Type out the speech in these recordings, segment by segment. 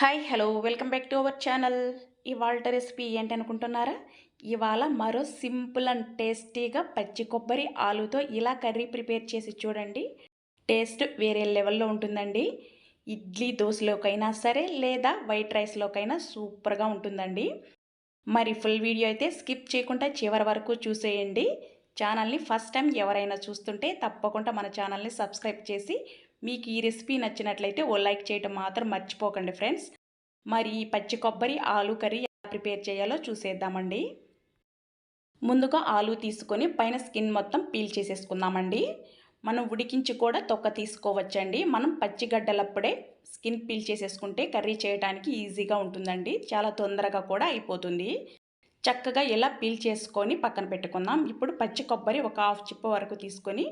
Hi hello welcome back to our channel ఇవాళ recipe ఏంటి అనుకుంటున్నారా ఇవాళ మరో సింపుల్ అండ్ టేస్టీగా పచ్చి కొబ్బరి ఆలుతో ఇలా కర్రీ ప్రిపేర్ చేసి చూడండి. టేస్ట్ వేరే లెవెల్లో ఉంటుందండి. ఇడ్లీ దోశలోకైనా సరే లేదా వైట్ రైస్లోకైనా సూపర్గా ఉంటుందండి. మరి ఫుల్ వీడియో అయితే స్కిప్ చేయకుండా చివరి వరకు చూసేయండి. ఛానల్ని ఫస్ట్ టైం ఎవరైనా చూస్తుంటే తప్పకుండా మన ఛానల్ని సబ్స్క్రైబ్ చేసి మీకు ఈ రెసిపీ నచ్చినట్లయితే ఓ లైక్ చేయటం మాత్రం మర్చిపోకండి ఫ్రెండ్స్. మరి ఈ పచ్చి కొబ్బరి ఆలు కర్రీ ఎలా ప్రిపేర్ చేయాలో చూసేద్దామండి. ముందుగా ఆలు తీసుకొని పైన స్కిన్ మొత్తం పీల్ చేసేసుకుందామండి. మనం ఉడికించి కూడా తొక్క తీసుకోవచ్చండి. మనం పచ్చిగడ్డలప్పుడే స్కిన్ పీల్ చేసేసుకుంటే కర్రీ చేయడానికి ఈజీగా ఉంటుందండి. చాలా తొందరగా కూడా అయిపోతుంది. చక్కగా ఇలా పీల్ చేసుకొని పక్కన పెట్టుకుందాం. ఇప్పుడు పచ్చి కొబ్బరి ఒక హాఫ్ చిప్ప వరకు తీసుకొని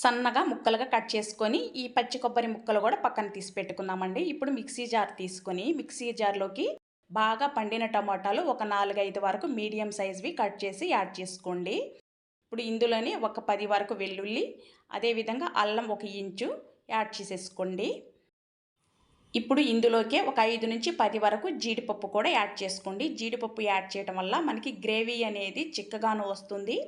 సన్నగా ముక్కలుగా కట్ చేసుకొని ఈ పచ్చి కొబ్బరి ముక్కలు కూడా పక్కన తీసి పెట్టుకుందామండి. ఇప్పుడు మిక్సీ జార్ తీసుకొని మిక్సీ జార్లోకి బాగా పండిన టమాటాలు ఒక నాలుగైదు వరకు మీడియం సైజ్వి కట్ చేసి యాడ్ చేసుకోండి. ఇప్పుడు ఇందులోనే ఒక పది వరకు వెల్లుల్లి అదేవిధంగా అల్లం ఒక ఇంచు యాడ్ చేసేసుకోండి. ఇప్పుడు ఇందులోకే ఒక ఐదు నుంచి పది వరకు జీడిపప్పు కూడా యాడ్ చేసుకోండి. జీడిపప్పు యాడ్ చేయడం వల్ల మనకి గ్రేవీ అనేది చిక్కగాను వస్తుంది.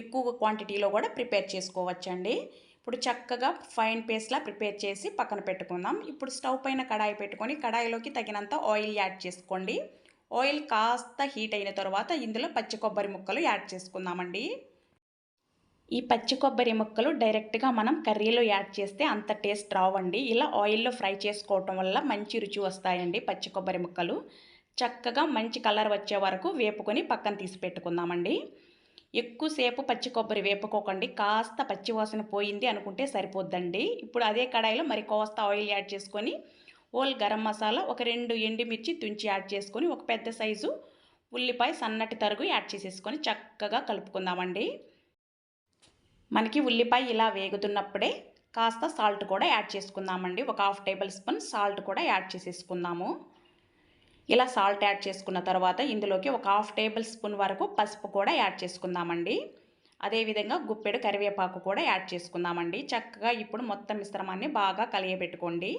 ఎక్కువ క్వాంటిటీలో కూడా ప్రిపేర్ చేసుకోవచ్చండి. ఇప్పుడు చక్కగా ఫైన్ పేస్ట్లా ప్రిపేర్ చేసి పక్కన పెట్టుకుందాం. ఇప్పుడు స్టవ్ పైన కడాయి పెట్టుకొని కడాయిలోకి తగినంత ఆయిల్ యాడ్ చేసుకోండి. ఆయిల్ కాస్త హీట్ అయిన తర్వాత ఇందులో పచ్చి కొబ్బరి ముక్కలు యాడ్ చేసుకుందామండి. ఈ పచ్చి కొబ్బరి ముక్కలు డైరెక్ట్గా మనం కర్రీలో యాడ్ చేస్తే అంత టేస్ట్ రావండి. ఇలా ఆయిల్లో ఫ్రై చేసుకోవటం వల్ల మంచి రుచి వస్తాయండి పచ్చి కొబ్బరి ముక్కలు. చక్కగా మంచి కలర్ వచ్చే వరకు వేపుకొని పక్కన తీసి పెట్టుకుందామండి. ఎక్కువసేపు పచ్చి కొబ్బరి వేపుకోకండి. కాస్త పచ్చి వాసన పోయింది అనుకుంటే సరిపోద్దండి. ఇప్పుడు అదే కడాయిలో మరి కోస్త ఆయిల్ యాడ్ చేసుకొని ఓల్ గరం మసాలా ఒక రెండు ఎండుమిర్చి తుంచి యాడ్ చేసుకొని ఒక పెద్ద సైజు ఉల్లిపాయ సన్నటి తరుగు యాడ్ చేసేసుకొని చక్కగా కలుపుకుందామండి. మనకి ఉల్లిపాయ ఇలా వేగుతున్నప్పుడే కాస్త సాల్ట్ కూడా యాడ్ చేసుకుందామండి. ఒక హాఫ్ టేబుల్ స్పూన్ సాల్ట్ కూడా యాడ్ చేసేసుకుందాము. ఇలా సాల్ట్ యాడ్ చేసుకున్న తర్వాత ఇందులోకి ఒక హాఫ్ టేబుల్ స్పూన్ వరకు పసుపు కూడా యాడ్ చేసుకుందామండి. అదేవిధంగా గుప్పెడు కరివేపాకు కూడా యాడ్ చేసుకుందామండి. చక్కగా ఇప్పుడు మొత్తం మిశ్రమాన్ని బాగా కలియబెట్టుకోండి.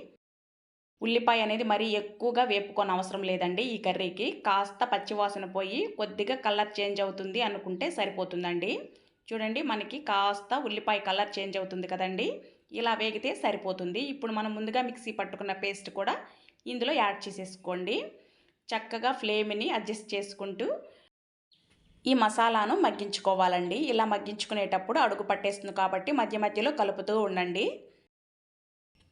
ఉల్లిపాయ అనేది మరీ ఎక్కువగా వేపుకొని అవసరం లేదండి ఈ కర్రీకి. కాస్త పచ్చివాసన పోయి కొద్దిగా కలర్ చేంజ్ అవుతుంది అనుకుంటే సరిపోతుందండి. చూడండి మనకి కాస్త ఉల్లిపాయ కలర్ చేంజ్ అవుతుంది కదండి. ఇలా వేగితే సరిపోతుంది. ఇప్పుడు మనం ముందుగా మిక్సీ పట్టుకున్న పేస్ట్ కూడా ఇందులో యాడ్ చేసేసుకోండి. చక్కగా ఫ్లేమ్ని అడ్జస్ట్ చేసుకుంటూ ఈ మసాలాను మగ్గించుకోవాలండి. ఇలా మగ్గించుకునేటప్పుడు అడుగు పట్టేస్తుంది కాబట్టి మధ్య మధ్యలో కలుపుతూ ఉండండి.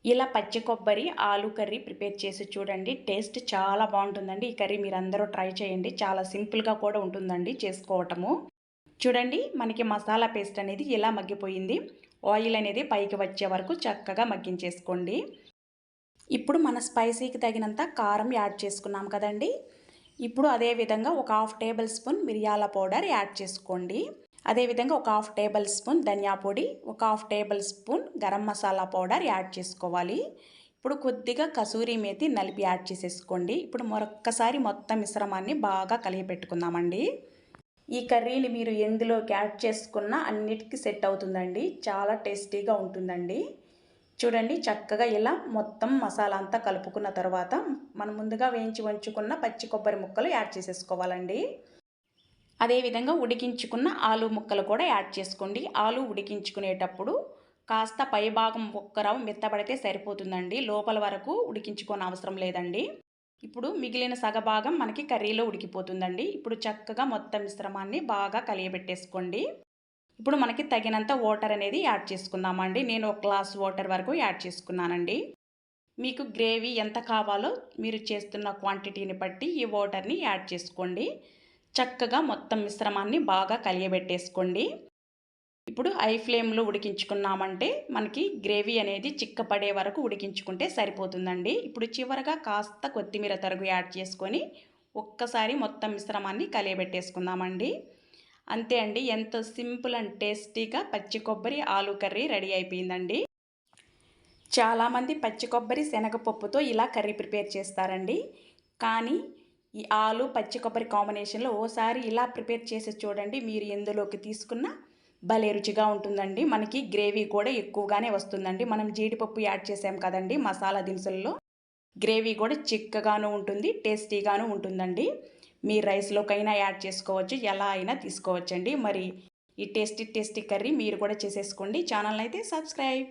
ఇలా పచ్చి కొబ్బరి ఆలు కర్రీ ప్రిపేర్ చేసి చూడండి. టేస్ట్ చాలా బాగుంటుందండి. ఈ కర్రీ మీరు అందరూ ట్రై చేయండి. చాలా సింపుల్గా కూడా ఉంటుందండి చేసుకోవటము. చూడండి మనకి మసాలా పేస్ట్ అనేది ఇలా మగ్గిపోయింది. ఆయిల్ అనేది పైకి వచ్చే వరకు చక్కగా మగ్గించేసుకోండి. ఇప్పుడు మన స్పైసీకి తగినంత కారం యాడ్ చేసుకున్నాం కదండి. ఇప్పుడు అదేవిధంగా ఒక హాఫ్ టేబుల్ స్పూన్ మిరియాల పౌడర్ యాడ్ చేసుకోండి. అదేవిధంగా ఒక హాఫ్ టేబుల్ స్పూన్ ధనియా పొడి ఒక half tablespoon garam masala powder add చేసుకోవాలి. ఇప్పుడు కొద్దిగా కసూరి మేతి నలిపి యాడ్ చేసేసుకోండి. ఇప్పుడు మరొక్కసారి మొత్తం మిశ్రమాన్ని బాగా కలిగిపెట్టుకుందామండి ఈ కర్రీని మీరు ఎందులోకి యాడ్ చేసుకున్నా అన్నిటికీ సెట్ అవుతుందండి. చాలా టేస్టీగా ఉంటుందండి. చూడండి చక్కగా ఇలా మొత్తం మసాలా అంతా కలుపుకున్న తర్వాత మనం ముందుగా వేయించి వంచుకున్న పచ్చి కొబ్బరి ముక్కలు యాడ్ చేసేసుకోవాలండి. అదేవిధంగా ఉడికించుకున్న ఆలు ముక్కలు కూడా యాడ్ చేసుకోండి. ఆలు ఉడికించుకునేటప్పుడు కాస్త పైభాగం ఒక్కరవ మెత్తబడితే సరిపోతుందండి. లోపల వరకు ఉడికించుకోని అవసరం లేదండి. ఇప్పుడు మిగిలిన సగభాగం మనకి కర్రీలో ఉడికిపోతుందండి. ఇప్పుడు చక్కగా మొత్తం మిశ్రమాన్ని బాగా కలియబెట్టేసుకోండి. ఇప్పుడు మనకి తగినంత వాటర్ అనేది యాడ్ చేసుకుందామండి. నేను ఒక గ్లాస్ వాటర్ వరకు యాడ్ చేసుకున్నానండి. మీకు గ్రేవీ ఎంత కావాలో మీరు చేస్తున్న క్వాంటిటీని బట్టి ఈ వాటర్ని యాడ్ చేసుకోండి. చక్కగా మొత్తం మిశ్రమాన్ని బాగా కలియబెట్టేసుకోండి. ఇప్పుడు ఐ ఫ్లేమ్లో ఉడికించుకున్నామంటే మనకి గ్రేవీ అనేది చిక్కపడే వరకు ఉడికించుకుంటే సరిపోతుందండి. ఇప్పుడు చివరగా కాస్త కొత్తిమీర తరుగు యాడ్ చేసుకొని ఒక్కసారి మొత్తం మిశ్రమాన్ని కలియబెట్టేసుకుందామండి. అంతే అండి. ఎంతో సింపుల్ అండ్ టేస్టీగా పచ్చి కొబ్బరి ఆలు కర్రీ రెడీ అయిపోయిందండి. చాలామంది పచ్చి కొబ్బరి శనగపప్పుతో ఇలా కర్రీ ప్రిపేర్ చేస్తారండి. కానీ ఈ ఆలు పచ్చి కొబ్బరి కాంబినేషన్లో ఓసారి ఇలా ప్రిపేర్ చేసి చూడండి. మీరు ఎందులోకి తీసుకున్న భలే రుచిగా ఉంటుందండి. మనకి గ్రేవీ కూడా ఎక్కువగానే వస్తుందండి. మనం జీడిపప్పు యాడ్ చేసాం కదండి మసాలా దినుసుల్లో. గ్రేవీ కూడా చిక్కగాను ఉంటుంది టేస్టీగాను ఉంటుందండి. మీ రైస్లోకైనా యాడ్ చేసుకోవచ్చు. ఎలా అయినా తీసుకోవచ్చండి. మరి ఈ టేస్టీ టేస్టీ కర్రీ మీరు కూడా చేసేసుకోండి. ఛానల్ అయితే సబ్స్క్రైబ్.